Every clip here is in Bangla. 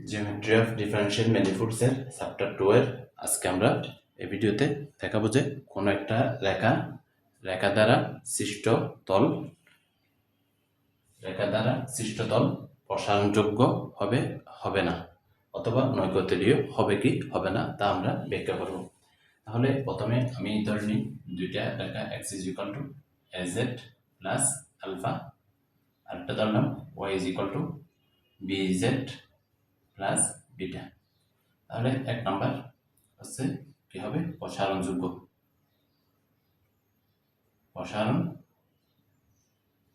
জিওমেট্রি অফ ডিফারেনশিয়াল ম্যানিফোল্ডসের চ্যাপ্টার টু এর আজকে আমরা এই ভিডিওতে দেখাবো যে কোনো একটা রেখা রেখা দ্বারা সৃষ্ট তল, রেখা দ্বারা সৃষ্ট তল প্রসারণযোগ্য হবে হবে না, অথবা নৈকতলীয় হবে কি, হবে না, তা আমরা ব্যাখ্যা করব। তাহলে প্রথমে আমি ধরে নিই দুইটা রেখা X is equal to A Z plus alpha আরেকটা ধরলাম Y is equal to B Z plus beta তাহলে এক নাম্বার হচ্ছে কি হবে? প্রসারণযোগ্য। প্রসারণ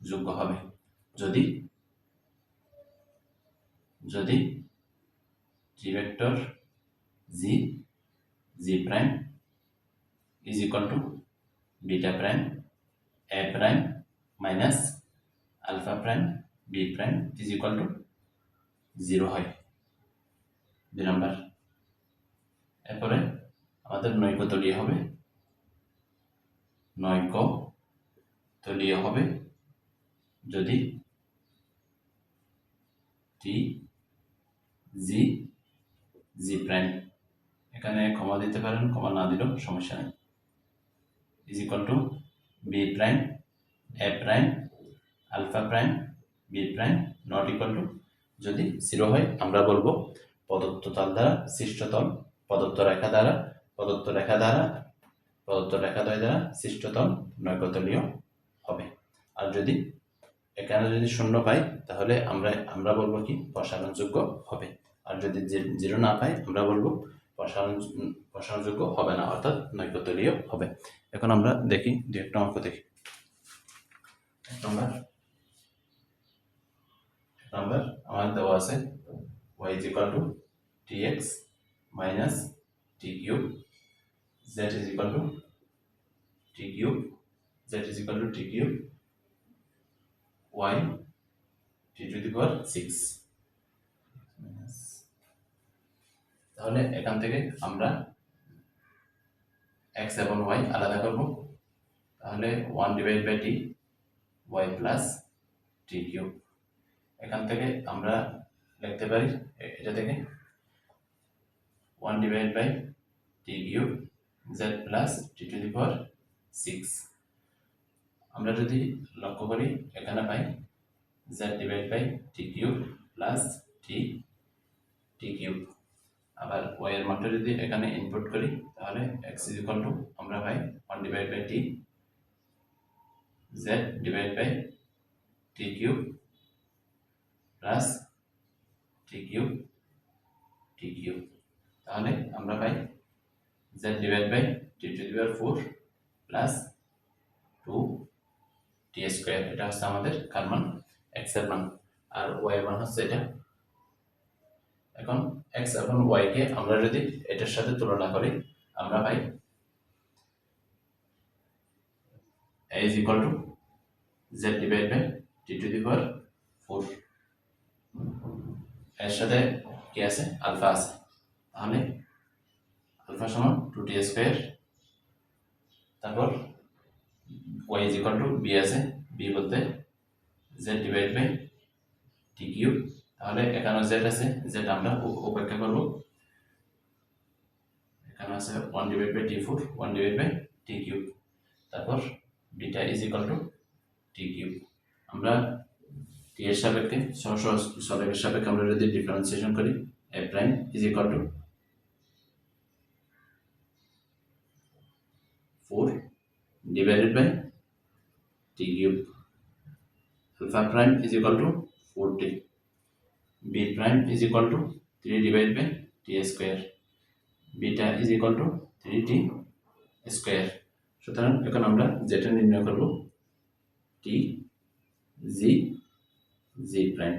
যোগ্য হবে। যদি যদি G vector G G prime is equal to beta prime A prime minus alpha prime B prime is equal to zero হয়। দুই নাম্বার। এরপরে আমাদের নৈক তলীয় হবে। নৈক তলীয় হবে যদি টি জি জি প্রাইম এখানে কমা দিতে পারেন কমা না দিলেও সমস্যা নেই। Is equal to B prime A prime alpha prime B prime not equal to যদি জিরো হয়, আমরা বলব প্রদত্ত তল দ্বারা, সৃষ্টতল, প্রদত্ত রেখা দ্বারা, প্রদত্ত রেখা দ্বারা, প্রদত্ত রেখাদ্বয় দ্বারা সৃষ্টতল নৈকতলীয় হবে। আর যদি এখানে যদি শূন্য পাই, তাহলে আমরা আমরা বলব কি? প্রসারণযোগ্য হবে। আর যদি জিরো না পাই, আমরা বলব প্রসারণ, প্রসারণযোগ্য হবে না, অর্থাৎ নৈকতলীয় হবে। এখন আমরা দেখি, দু একটা অঙ্ক দেখি। নম্বর। নম্বর, আমাদের দেওয়া আছে Y is equal to tx minus t cube z is equal to t cube z is equal to t cube y t to the power 6 তাহলে এখান থেকে আমরা x এবং y আলাদা করব তাহলে 1 divide by T y plus T cube এখান থেকে আমরা লিখতে পারি এটা থেকে one divide by T cube Z plus T to the power six আমরা যদি লক্ষ্য করি, এখানে পাই Z divide by T cube plus T T cube আবার ওয়াই এর মানটা যদি এখানে ইনপুট করি, তাহলে এক্স ইজ ইকাল টু আমরা পাই one divide by T Z divide by T cube plus T cube T cube তাহলে আমরা পাই Z divide by T to the power four plus two T square এটা হচ্ছে আমাদের কার মান? এক্সের মান। আর ওয়াই মান হচ্ছে এটা। এখন এক্স এবং ওয়াই কে আমরা যদি এটার সাথে তুলনা করি, আমরা পাই a is equal to z divided by t to the power 4 এর সাথে কি আছে? আলফা আছে। তাহলে আলফা সমান টু টি স্কোয়ার তারপর Y is equal to B আছে বি বলতে Z divide by T cube তাহলে এখানে জেড আছে জেড আমরা উপেক্ষা করব এখানে আছে one divide by t four one divide by t cube তারপর beta is equal to t cube আমরা টি এর সাপেক্ষে সহ সরলের সাপেক্ষে আমরা যদি ডিফারেন্সিয়েশন করি a prime is equal to four divided by t cube alpha prime is equal to 40 b prime is equal to 3 divided by t square. Beta is equal to 3t square. সুতরাং এখন আমরা যেটা নির্ণয় করব টি জি জি প্রাইম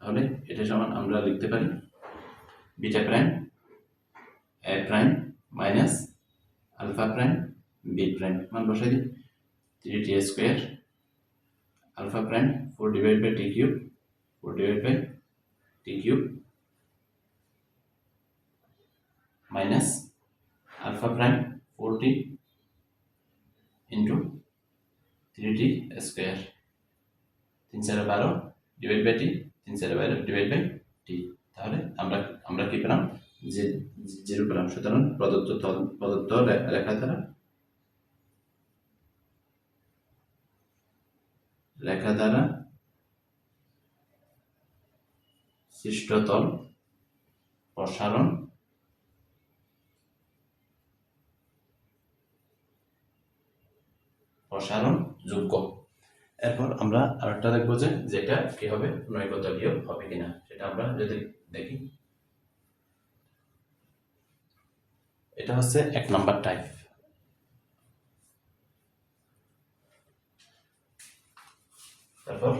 তাহলে এটা সমান আমরা লিখতে পারি beta prime a prime minus alpha prime b prime মান বসাই দিই three t square alpha prime 4 divided by t cube 4 divided by t cube, minus alpha prime 4t into 3t square, তিন চারে বারো ডিভাইড বাই টি তিন চারে বারো ডিভাইড বাই টি তাহলে আমরা আমরা কি পেলাম? যে জিরো পেলাম সুতরাং প্রদত্ত প্রদত্ত রেখা দ্বারা রেখা দ্বারা সৃষ্টতল, প্রসারণ প্রসারণ যোগ্য। এরপর আমরা আরেকটা দেখব যে যেটা কি হবে, নৈকতলীয় হবে কিনা। সেটা আমরা যদি দেখি। এটা হচ্ছে এক নাম্বার টাইপ তারপর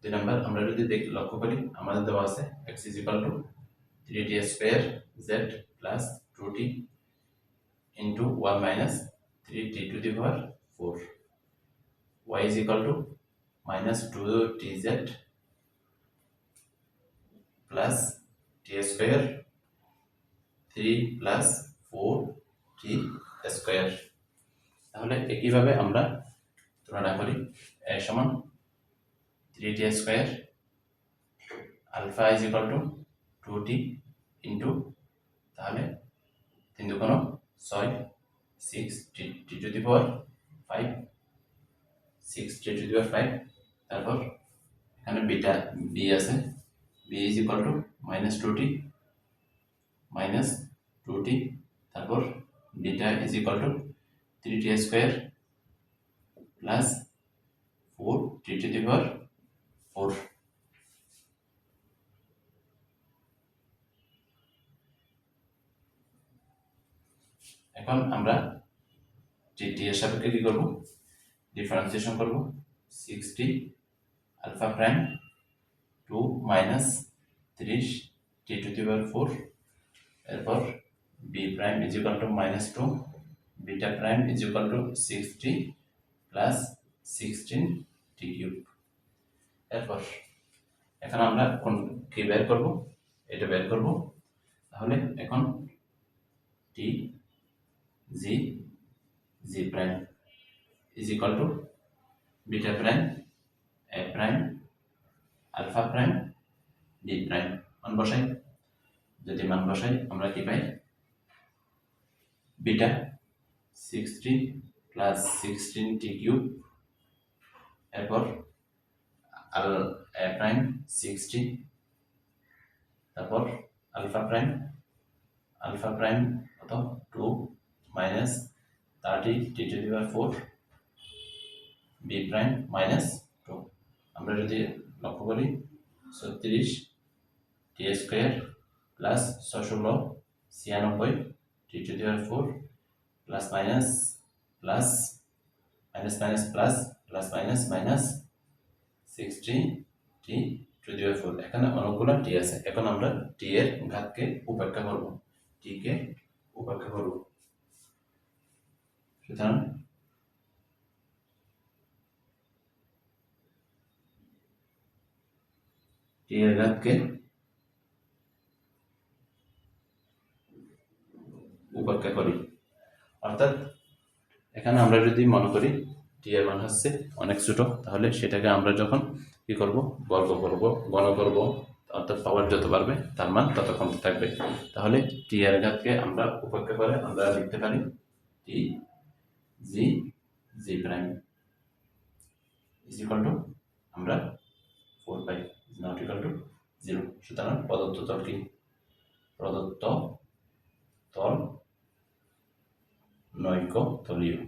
দুই নাম্বার, আমরা যদি দেখি, লক্ষ্য করি, আমাদের দেওয়া আছে x is equal to three t square z plus two t into one minus three t to the power four y is equal to minus 2tz plus t square 3 plus 4t square. তাহলে একইভাবে আমরা তুলনা করি, a সমান 3t square alpha is equal to two t into তাহলে তিন দুগুণ ছয় six t t to the power five six t to the power five তারপর এখানে বিটা বি আছে equal to minus two t minus two t তারপর beta is equal to three t square plus four t to four এখন আমরা টি এর সাপেক্ষে কি করব? ডিফারেন্সিয়েশন করব। Sixty alpha prime two minus তিরিশ t to the power four এরপর b prime is equal to minus two beta prime is equal to sixty plus sixteen t cube এরপর এখন আমরা কোন কি বের করব? এটা বের করব। তাহলে এখন t g g prime is equal to beta prime a prime alpha prime d prime মান বসাই। যদি মান বসাই, আমরা কি পাই? Beta sixty plus sixteen t cube এরপর আল প্রাইম সিক্সটি তারপর আলফা প্রাইম আলফা প্রাইম কত? Two minus thirty t to the four b prime minus two আমরা যদি লক্ষ্য করি, ছত্রিশ টি স্কোয়ার প্লাস ছশোলো ছিয়ানব্বই t to the four plus minus plus minus minus plus plus minus minus sixty t four এখানে অনেকগুলো টি আছে। এখন আমরা টি এর ঘাতকে উপেক্ষা করব। টি কে উপেক্ষা করব। সুতরাং টি এর ঘাতকে উপেক্ষা করি। অর্থাৎ এখানে আমরা যদি মনে করি টি এর মান হচ্ছে অনেক ছোট। তাহলে সেটাকে আমরা যখন কি করব? বর্গ করব গণ করব, অর্থাৎ পাওয়ার যত বাড়বে, তার মান তত কমতে থাকবে। তাহলে টি এর ঘাতকে আমরা উপেক্ষা করে আমরা লিখতে পারি t g g prime is two আমরা four is not equal to zero সুতরাং প্রদত্ত তল কি? প্রদত্ত তল নৈক তলীয়।